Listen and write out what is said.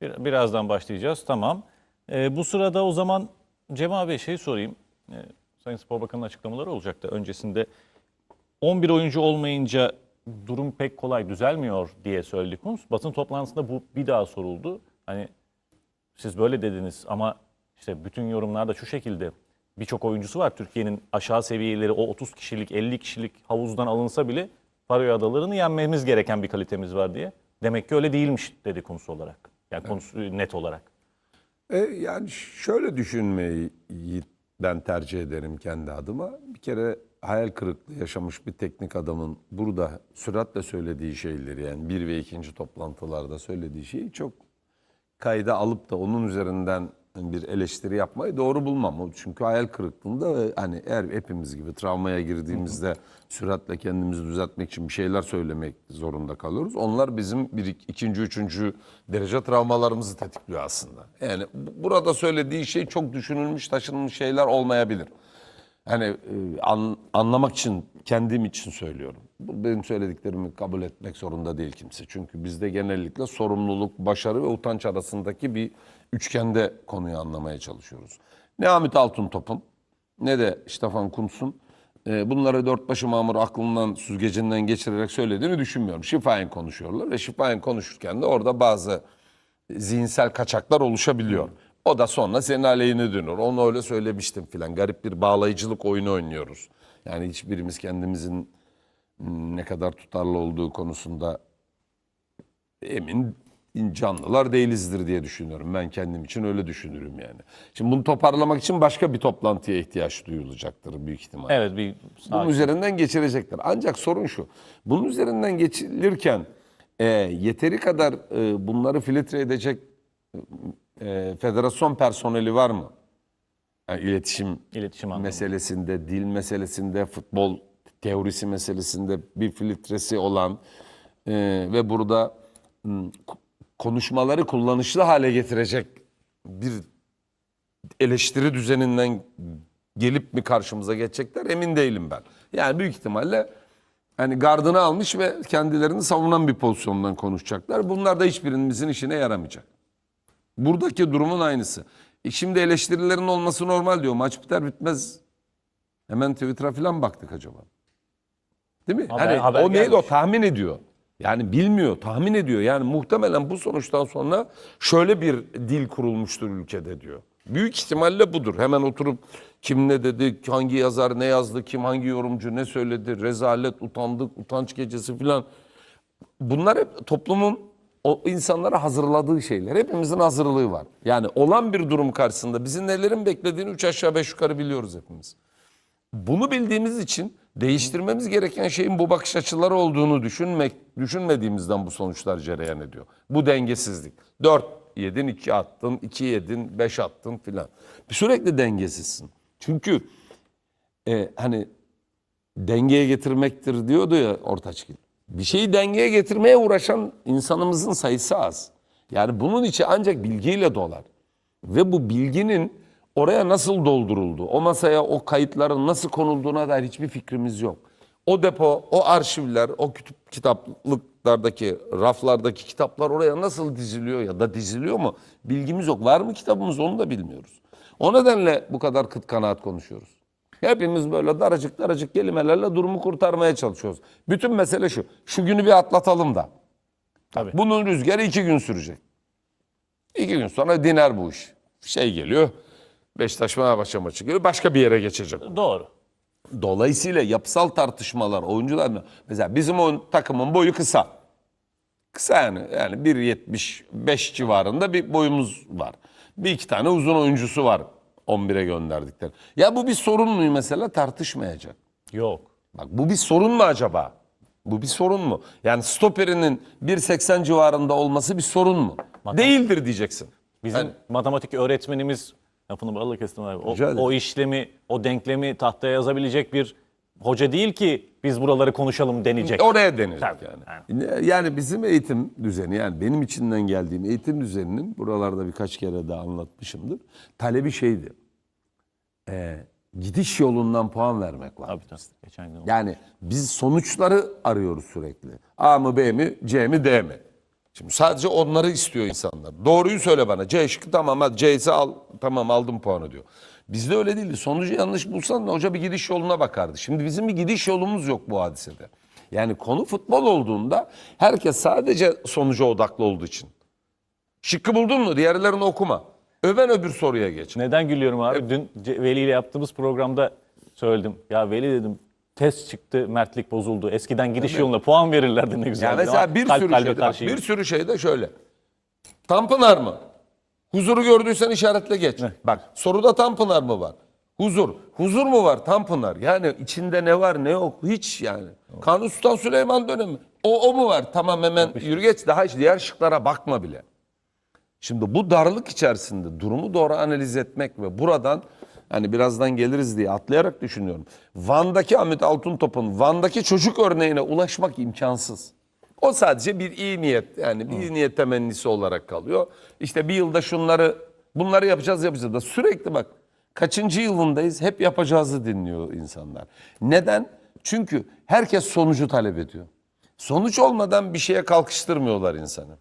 Bir- birazdan başlayacağız. Tamam. Ee, bu sırada o zaman Cem abi şey sorayım. Ee, Sayın Spor Bakanı'nın açıklamaları olacaktı. Öncesinde 11 oyuncu olmayınca durum pek kolay düzelmiyor diye söyledik. Basın toplantısında bu bir daha soruldu. Hani siz böyle dediniz ama işte bütün yorumlarda şu şekilde birçok oyuncusu var. Türkiye'nin aşağı seviyeleri o 30 kişilik 50 kişilik havuzdan alınsa bile Faroe Adaları'nı yenmemiz gereken bir kalitemiz var diye. Demek ki öyle değilmiş dedi konusu olarak. Yani konusu net olarak. E, yani şöyle düşünmeyi ben tercih ederim kendi adıma. Bir kere hayal kırıklığı yaşamış bir teknik adamın burada süratle söylediği şeyleri yani bir ve ikinci toplantılarda söylediği şeyi çok kayda alıp da onun üzerinden bir eleştiri yapmayı doğru bulmam. Çünkü hayal kırıklığında hani eğer hepimiz gibi travmaya girdiğimizde süratle kendimizi düzeltmek için bir şeyler söylemek zorunda kalıyoruz. Onlar bizim bir ikinci, üçüncü derece travmalarımızı tetikliyor aslında. Yani bu- burada söylediği şey çok düşünülmüş, taşınmış şeyler olmayabilir. Hani e, an- anlamak için, kendim için söylüyorum. Benim söylediklerimi kabul etmek zorunda değil kimse. Çünkü bizde genellikle sorumluluk, başarı ve utanç arasındaki bir üçgende konuyu anlamaya çalışıyoruz. Ne Hamit Altıntop'un ne de Stefan Kuntz'un e, bunları dört başı mamur aklından, süzgecinden geçirerek söylediğini düşünmüyorum. Şifayen konuşuyorlar ve şifayen konuşurken de orada bazı zihinsel kaçaklar oluşabiliyor. O da sonra senin aleyhine dönüyor. Onu öyle söylemiştim filan. Garip bir bağlayıcılık oyunu oynuyoruz. Yani hiçbirimiz kendimizin ne kadar tutarlı olduğu konusunda emin canlılar değilizdir diye düşünüyorum. Ben kendim için öyle düşünürüm yani. Şimdi bunu toparlamak için başka bir toplantıya ihtiyaç duyulacaktır büyük ihtimalle. Evet bir Bunun üzerinden geçirecekler. Ancak sorun şu. Bunun üzerinden geçilirken e, yeteri kadar e, bunları filtre edecek e, federasyon personeli var mı? Yani iletişim iletişim anlamında. meselesinde, dil meselesinde, futbol teorisi meselesinde bir filtresi olan e, ve burada konuşmaları kullanışlı hale getirecek bir eleştiri düzeninden gelip mi karşımıza geçecekler emin değilim ben. Yani büyük ihtimalle hani gardını almış ve kendilerini savunan bir pozisyondan konuşacaklar. Bunlar da hiçbirimizin işine yaramayacak. Buradaki durumun aynısı. E şimdi eleştirilerin olması normal diyor. Maç biter bitmez hemen Twitter'a falan baktık acaba. Değil mi? Haber- hani haber o neydi o gelmiş. tahmin ediyor. Yani bilmiyor, tahmin ediyor. Yani muhtemelen bu sonuçtan sonra şöyle bir dil kurulmuştur ülkede diyor. Büyük ihtimalle budur. Hemen oturup kim ne dedi, hangi yazar ne yazdı, kim hangi yorumcu ne söyledi, rezalet, utandık, utanç gecesi filan. Bunlar hep toplumun o insanlara hazırladığı şeyler. Hepimizin hazırlığı var. Yani olan bir durum karşısında bizim nelerin beklediğini üç aşağı beş yukarı biliyoruz hepimiz. Bunu bildiğimiz için değiştirmemiz gereken şeyin bu bakış açıları olduğunu düşünmek düşünmediğimizden bu sonuçlar cereyan ediyor. Bu dengesizlik. 4 yedin, 2 attın, 2 yedin, 5 attın filan. Sürekli dengesizsin. Çünkü e, hani dengeye getirmektir diyordu ya Ortaçgil. Bir şeyi dengeye getirmeye uğraşan insanımızın sayısı az. Yani bunun içi ancak bilgiyle dolar. Ve bu bilginin oraya nasıl dolduruldu, o masaya o kayıtların nasıl konulduğuna dair hiçbir fikrimiz yok. O depo, o arşivler, o kütüp kitaplıklardaki, raflardaki kitaplar oraya nasıl diziliyor ya da diziliyor mu bilgimiz yok. Var mı kitabımız onu da bilmiyoruz. O nedenle bu kadar kıt kanaat konuşuyoruz. Hepimiz böyle daracık daracık kelimelerle durumu kurtarmaya çalışıyoruz. Bütün mesele şu. Şu günü bir atlatalım da. Tabii. Bunun rüzgarı iki gün sürecek. İki gün sonra diner bu iş. Şey geliyor. Beşiktaş Fenerbahçe maçı geliyor. Başka bir yere geçecek. Doğru. Dolayısıyla yapısal tartışmalar oyuncular mesela bizim o takımın boyu kısa. Kısa yani yani 1.75 civarında bir boyumuz var. Bir iki tane uzun oyuncusu var 11'e gönderdikleri. Ya bu bir sorun mu mesela tartışmayacak. Yok. Bak bu bir sorun mu acaba? Bu bir sorun mu? Yani stoperinin 1.80 civarında olması bir sorun mu? Değildir diyeceksin. Bizim Yani- matematik öğretmenimiz lafını balla kestim abi. O, Rica ederim. o işlemi, o denklemi tahtaya yazabilecek bir hoca değil ki biz buraları konuşalım deneyecek. Oraya denir Tabii, yani. Yani bizim eğitim düzeni yani benim içinden geldiğim eğitim düzeninin buralarda birkaç kere daha anlatmışımdır. Talebi şeydi. Ee, gidiş yolundan puan vermek var. Tabii tabii. Geçen gün. Yani biz sonuçları arıyoruz sürekli. A mı B mi C mi D mi? Şimdi sadece onları istiyor insanlar. Doğruyu söyle bana. C şıkkı tamam hadi C'si al. Tamam aldım puanı diyor. Bizde öyle değildi. Sonucu yanlış bulsan da hoca bir gidiş yoluna bakardı. Şimdi bizim bir gidiş yolumuz yok bu hadisede. Yani konu futbol olduğunda herkes sadece sonuca odaklı olduğu için. Şıkkı buldun mu? Diğerlerini okuma. Öven öbür soruya geç. Neden gülüyorum abi? Dün Veli ile yaptığımız programda söyledim. Ya Veli dedim test çıktı, mertlik bozuldu. Eskiden gidiş yoluna puan verirlerdi ne güzel. Yani mesela bir Kalp sürü şeyde, bak, bir sürü şeyde şöyle. Tanpınar mı? Huzuru gördüysen işaretle geç. Bak soruda Tanpınar mı var? Huzur. Huzur mu var? Tanpınar. Yani içinde ne var ne yok hiç yani. Kanuni Sultan Süleyman dönemi. O, o mu var? Tamam hemen yürü geç. Daha hiç diğer şıklara bakma bile. Şimdi bu darlık içerisinde durumu doğru analiz etmek ve buradan hani birazdan geliriz diye atlayarak düşünüyorum. Van'daki Ahmet Altıntop'un Van'daki çocuk örneğine ulaşmak imkansız. O sadece bir iyi niyet yani bir iyi niyet temennisi olarak kalıyor. İşte bir yılda şunları bunları yapacağız yapacağız da sürekli bak kaçıncı yılındayız hep yapacağızı dinliyor insanlar. Neden? Çünkü herkes sonucu talep ediyor. Sonuç olmadan bir şeye kalkıştırmıyorlar insanı.